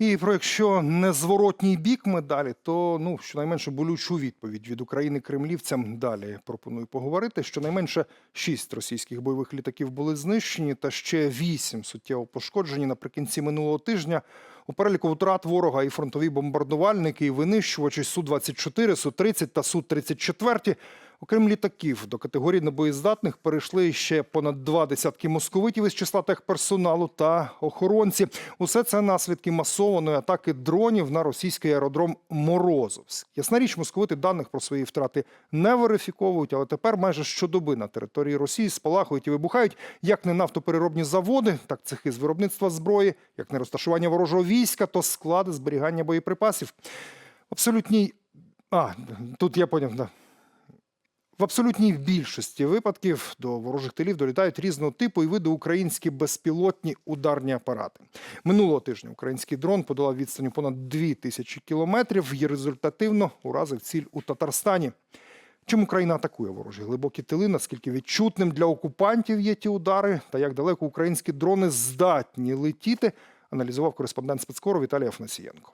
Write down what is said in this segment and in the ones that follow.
І про якщо незворотній бік медалі, то ну щонайменше болючу відповідь від України кремлівцям далі пропоную поговорити. Щонайменше шість російських бойових літаків були знищені, та ще вісім суттєво пошкоджені наприкінці минулого тижня. У переліку втрат ворога і фронтові бомбардувальники, і винищувачі Су-24, Су-30 та Су-34. Окрім літаків, до категорії небоєздатних перейшли ще понад два десятки московитів із числа техперсоналу та охоронці. Усе це наслідки масованої атаки дронів на російський аеродром Морозовськ. Ясна річ, московити даних про свої втрати не верифіковують, але тепер майже щодоби на території Росії спалахують і вибухають як не нафтопереробні заводи, так цехи з виробництва зброї, як не розташування ворожого війська, то склади зберігання боєприпасів. Абсолютній а тут я поняв, да. В абсолютній більшості випадків до ворожих тилів долітають різного типу і виду українські безпілотні ударні апарати. Минулого тижня український дрон подолав відстаню понад 2 тисячі кілометрів і результативно уразив ціль у Татарстані. Чим Україна атакує ворожі глибокі тили, наскільки відчутним для окупантів є ті удари, та як далеко українські дрони здатні летіти, аналізував кореспондент спецкору Віталій Афанасієнко.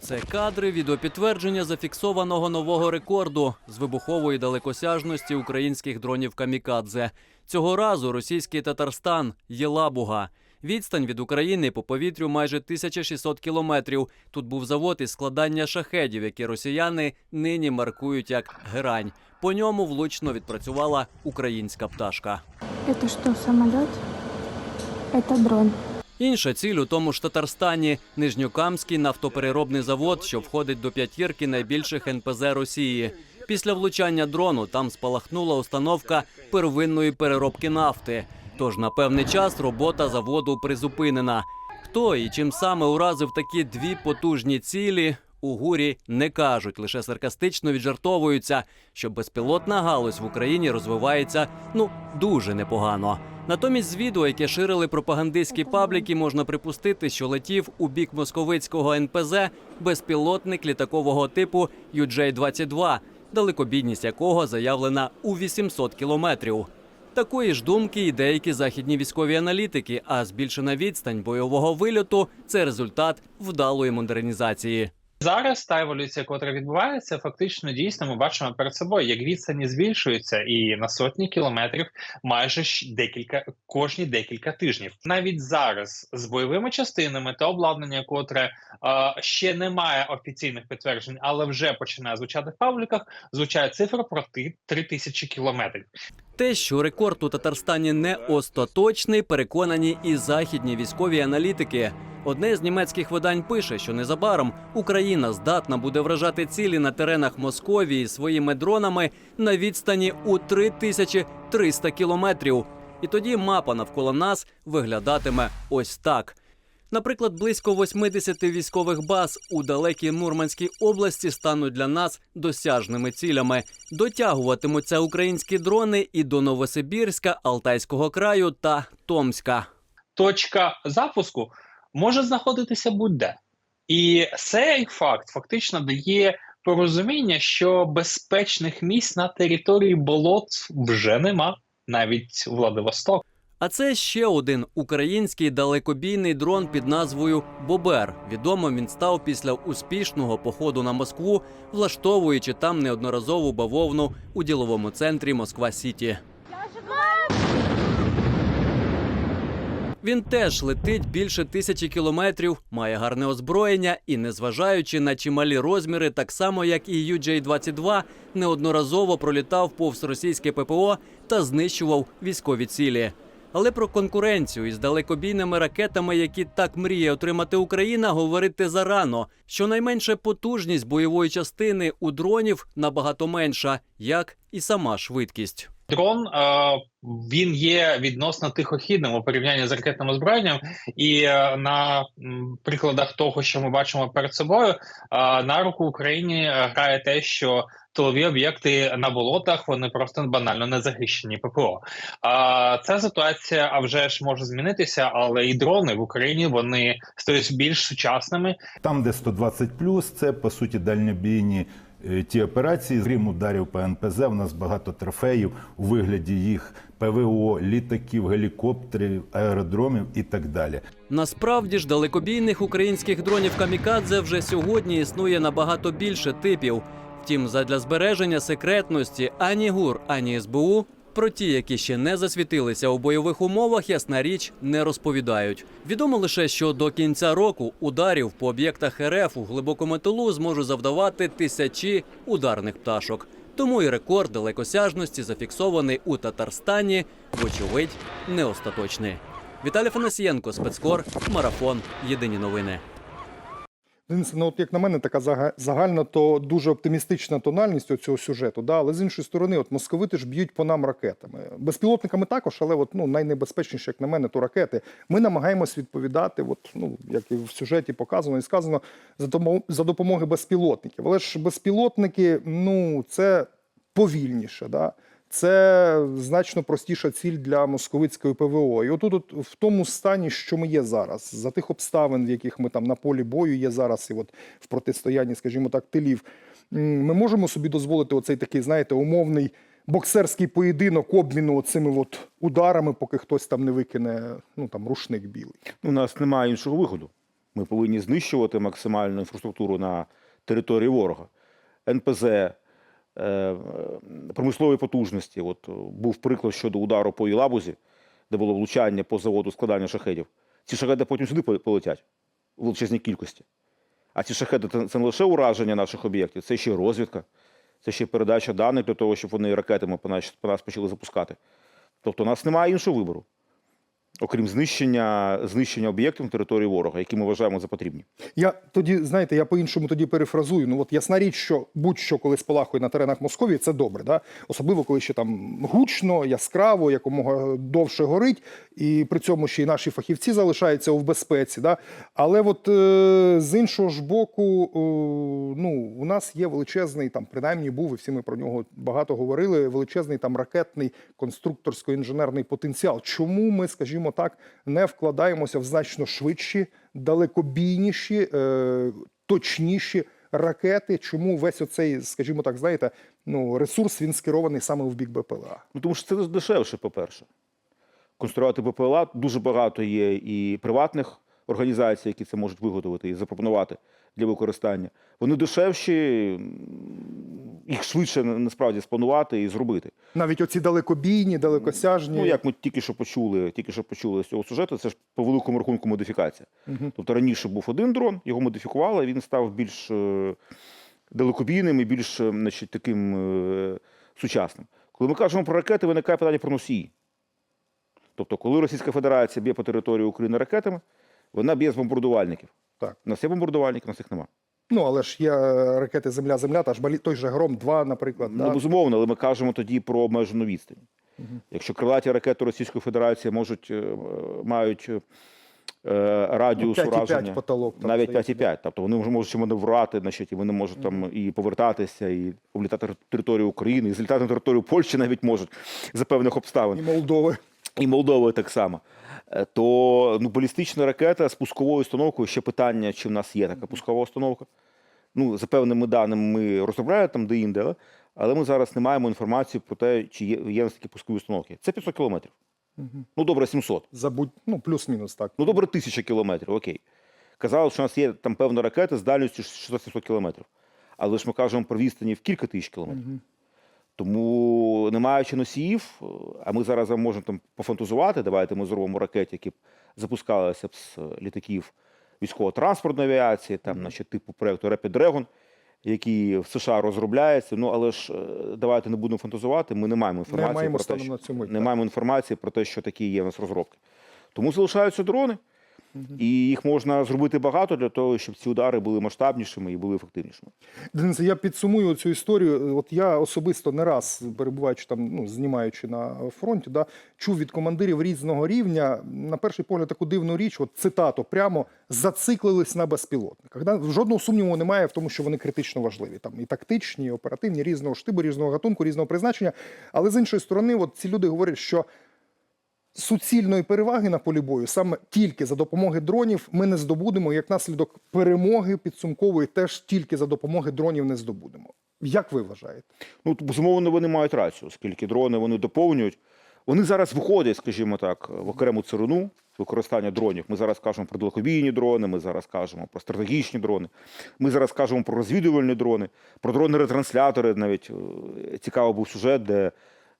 Це кадри відеопідтвердження зафіксованого нового рекорду з вибухової далекосяжності українських дронів камікадзе. Цього разу російський Татарстан Єлабуга. Відстань від України по повітрю майже 1600 кілометрів. Тут був завод із складання шахедів, які росіяни нині маркують як герань. По ньому влучно відпрацювала українська пташка. Это что, самолет? Это дрон. Інша ціль у тому ж Татарстані Нижньокамський нафтопереробний завод, що входить до п'ятірки найбільших НПЗ Росії. Після влучання дрону там спалахнула установка первинної переробки нафти. Тож на певний час робота заводу призупинена. Хто і чим саме уразив такі дві потужні цілі? У гурі не кажуть, лише саркастично віджартовуються, що безпілотна галузь в Україні розвивається ну дуже непогано. Натомість з відео, яке ширили пропагандистські пабліки, можна припустити, що летів у бік московицького НПЗ безпілотник літакового типу UJ-22, далекобійність якого заявлена у 800 кілометрів. Такої ж думки і деякі західні військові аналітики, а збільшена відстань бойового вильоту це результат вдалої модернізації. Зараз та еволюція, котра відбувається, фактично дійсно ми бачимо перед собою, як відстані збільшуються, і на сотні кілометрів майже декілька кожні декілька тижнів. Навіть зараз з бойовими частинами та обладнання, котре е, ще не має офіційних підтверджень, але вже починає звучати в пабліках, звучає цифра про ти- 3 тисячі кілометрів. Те, що рекорд у Татарстані не остаточний, переконані і західні військові аналітики. Одне з німецьких видань пише, що незабаром Україна здатна буде вражати цілі на теренах Московії своїми дронами на відстані у 3300 кілометрів. І тоді мапа навколо нас виглядатиме ось так. Наприклад, близько 80 військових баз у далекій Мурманській області стануть для нас досяжними цілями. Дотягуватимуться українські дрони і до Новосибірська, Алтайського краю та Томська. точка запуску може знаходитися будь-де. І цей факт фактично дає порозуміння, що безпечних місць на території болот вже нема, навіть Владивосток. А це ще один український далекобійний дрон під назвою Бобер. Відомим він став після успішного походу на Москву, влаштовуючи там неодноразову бавовну у діловому центрі Москва Сіті. Він теж летить більше тисячі кілометрів, має гарне озброєння і, незважаючи на чималі розміри, так само як і UJ-22, неодноразово пролітав повз російське ППО та знищував військові цілі. Але про конкуренцію із далекобійними ракетами, які так мріє отримати Україна, говорити зарано. Щонайменше потужність бойової частини у дронів набагато менша, як і сама швидкість. Дрон е, він є відносно тихохідним у порівнянні з ракетним озброєнням, і е, на прикладах того, що ми бачимо перед собою, е, на руку Україні грає те, що тилові об'єкти на болотах вони просто банально не захищені ППО. Ця ситуація, а вже ж може змінитися, але і дрони в Україні вони стають більш сучасними, Там, де 120 це по суті дальнобійні ті операції. Крім ударів по НПЗ, в нас багато трофеїв у вигляді їх ПВО, літаків, гелікоптерів, аеродромів і так далі. Насправді ж далекобійних українських дронів камікадзе вже сьогодні існує набагато більше типів. Втім, задля збереження секретності ані ГУР, ані СБУ про ті, які ще не засвітилися у бойових умовах, ясна річ не розповідають. Відомо лише, що до кінця року ударів по об'єктах РФ у глибокому тилу зможуть завдавати тисячі ударних пташок. Тому і рекорд далекосяжності зафіксований у Татарстані, вочевидь, не остаточний. Віталій Фанасієнко, спецкор, марафон. Єдині новини. Денис, ну от як на мене, така зага- загальна, то дуже оптимістична тональність цього сюжету. Да? Але з іншої сторони, от московити ж б'ють по нам ракетами. Безпілотниками також, але от, ну, найнебезпечніше, як на мене, то ракети. Ми намагаємось відповідати, от, ну, як і в сюжеті показано і сказано, за, допомогою безпілотників. Але ж безпілотники, ну, це повільніше. Да? Це значно простіша ціль для московицької ПВО. І отут, от, в тому стані, що ми є зараз, за тих обставин, в яких ми там на полі бою є зараз, і от в протистоянні, скажімо так, тилів, ми можемо собі дозволити оцей такий, знаєте, умовний боксерський поєдинок обміну цими от ударами, поки хтось там не викине ну там рушник білий. У нас немає іншого виходу. Ми повинні знищувати максимальну інфраструктуру на території ворога. НПЗ, е, промислові потужності. От е, був приклад щодо удару по Ілабузі, де було влучання по заводу складання шахедів. Ці шахеди потім сюди полетять у величезній кількості. А ці шахеди це- не лише ураження наших об'єктів, це ще й розвідка, це ще передача даних для того, щоб вони ракетами по нас почали запускати. Тобто у нас немає іншого вибору окрім знищення, знищення об'єктів на території ворога, які ми вважаємо за потрібні. Я тоді, знаєте, я по-іншому тоді перефразую. Ну от ясна річ, що будь-що коли спалахує на теренах Московії, це добре, да? особливо коли ще там гучно, яскраво, якомога довше горить, і при цьому ще й наші фахівці залишаються у безпеці. Да? Але от е, з іншого ж боку, е, ну у нас є величезний там, принаймні був, і всі ми про нього багато говорили. Величезний там ракетний конструкторсько-інженерний потенціал. Чому ми, скажімо так, не вкладаємося в значно швидші, далекобійніші, е, точніші ракети? Чому весь оцей, скажімо так, знаєте, ну ресурс він скерований саме в бік БПЛА? Ну тому що це дешевше, по-перше. Конструювати БПЛА дуже багато є і приватних організацій, які це можуть виготовити і запропонувати для використання. Вони дешевші, їх швидше насправді спланувати і зробити. Навіть оці далекобійні, далекосяжні. Ну, як ми тільки що почули, тільки що почули з цього сюжету, це ж по великому рахунку модифікація. Мгм. Тобто раніше був один дрон, його модифікували, він став більш е, далекобійним і більш е, значить, таким е, сучасним. Коли ми кажемо про ракети, виникає питання про носії. Тобто, коли Російська Федерація б'є по території України ракетами, вона б'є з бомбардувальників. Так. У нас є бомбардувальники, у нас їх нема. Ну, але ж є ракети Земля-Земля, та ж балі- той же Гром 2, наприклад. Ну, да? безумовно, але ми кажемо тоді про обмежену відстань. Якщо крилаті ракети Російської Федерації можуть, е, мають е, радіус Ну, ураження, потолок, там, навіть здається, 5,5. Тобто вони вже можуть маневрувати, значить, і вони можуть там і повертатися, і облітати територію України, і злітати на територію Польщі навіть можуть за певних обставин І Молдови. і Молдови так само. Е, То ну, балістична ракета з пусковою установкою ще питання, чи в нас є така пускова установка. Ну, за певними даними ми розробляємо там де-інде, але- але ми зараз не маємо інформації про те, чи є, є нас такі пускові установки. Це 500 кілометрів. Ну, добре, 700. Забудь, ну, плюс-мінус так. Ну, добре, 1000 кілометрів, окей. Казали, що у нас є там певна ракета з дальністю 600-700 кілометрів. Але ж ми кажемо про відстані в кілька тисяч кілометрів. Тому, не маючи носіїв, е, а ми зараз можемо там пофантазувати, давайте ми зробимо ракети, які б запускалися б з е, літаків військово-транспортної авіації, там, значить, типу проєкту Rapid Dragon, який в США розробляється. Ну, але ж е, давайте не будемо фантазувати, ми не маємо Не маємо про те, що, на мить. не маємо інформації про те, що такі є в нас розробки. Тому залишаються дрони, і їх можна зробити багато для того, щоб ці удари були масштабнішими і були ефективнішими. Денисе, я підсумую цю історію. От я особисто не раз перебуваючи там, ну знімаючи на фронті, да, чув від командирів різного рівня на перший погляд таку дивну річ, от цитату, прямо зациклились на безпілотниках. Да? Жодного сумніву немає в тому, що вони критично важливі. Там і тактичні, і оперативні, різного штибу, різного гатунку, різного призначення. Але з іншої сторони, от ці люди говорять, що суцільної переваги на полі бою саме тільки за допомоги дронів ми не здобудемо. Як наслідок перемоги підсумкової теж тільки за допомоги дронів не здобудемо. Як ви вважаєте? Ну, безумовно, вони мають рацію, оскільки дрони вони доповнюють. Вони зараз виходять, скажімо так, в окрему царину використання дронів. Ми зараз кажемо про далекобійні дрони, ми зараз кажемо про стратегічні дрони, ми зараз кажемо про розвідувальні дрони, про дрони-ретранслятори. Навіть е, цікавий був сюжет, де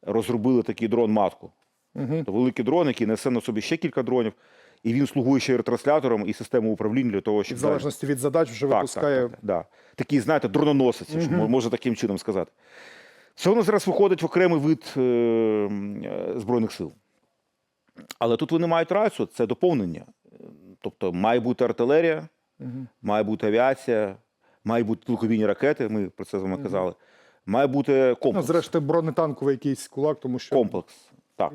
розробили такий дрон-матку. Угу. Великий дрон, який несе на собі ще кілька дронів, і він слугує ще й ретранслятором і системою управління для того, щоб в залежності від задач вже так, випускає. Так, так, да. Такий, знаєте, дрононосець, якщо Мгм. можна таким чином сказати. Це воно зараз виходить в окремий вид е, е, Збройних сил. Але тут вони мають рацію, це доповнення. Тобто має бути артилерія, Мгм. має бути авіація, мають бути далекобійні ракети, ми про це з вами казали. Має бути комплекс. Ну, зрештою, бронетанковий якийсь кулак, тому що комплекс. Так,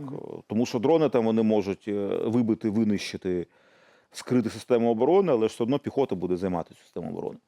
тому що дрони там вони можуть е, вибити, винищити, скрити систему оборони, але ж все одно піхота буде займати цю систему оборони.